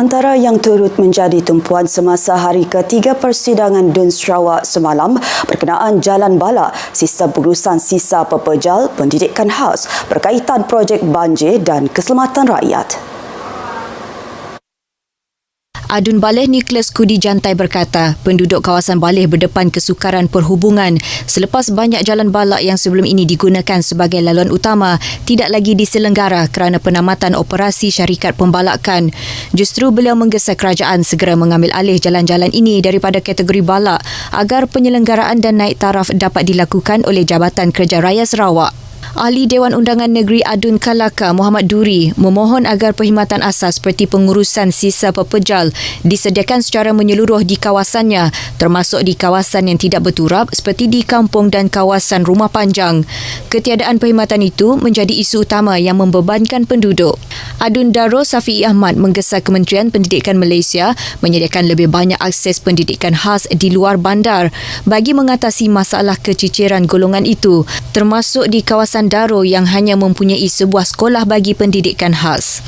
Antara yang turut menjadi tumpuan semasa hari ketiga persidangan Dun Sarawak semalam berkenaan Jalan Bala, sistem urusan sisa pepejal pendidikan khas berkaitan projek banjir dan keselamatan rakyat. Adun Baleh Niklas Kudi Jantai berkata, penduduk kawasan Baleh berdepan kesukaran perhubungan selepas banyak jalan balak yang sebelum ini digunakan sebagai laluan utama tidak lagi diselenggara kerana penamatan operasi syarikat pembalakan. Justru beliau menggesa kerajaan segera mengambil alih jalan-jalan ini daripada kategori balak agar penyelenggaraan dan naik taraf dapat dilakukan oleh Jabatan Kerja Raya Sarawak. Ahli Dewan Undangan Negeri Adun Kalaka Muhammad Duri memohon agar perkhidmatan asas seperti pengurusan sisa pepejal disediakan secara menyeluruh di kawasannya termasuk di kawasan yang tidak berturap seperti di kampung dan kawasan rumah panjang. Ketiadaan perkhidmatan itu menjadi isu utama yang membebankan penduduk. Adun Daro Safi Ahmad menggesa Kementerian Pendidikan Malaysia menyediakan lebih banyak akses pendidikan khas di luar bandar bagi mengatasi masalah keciciran golongan itu termasuk di kawasan Daro yang hanya mempunyai sebuah sekolah bagi pendidikan khas.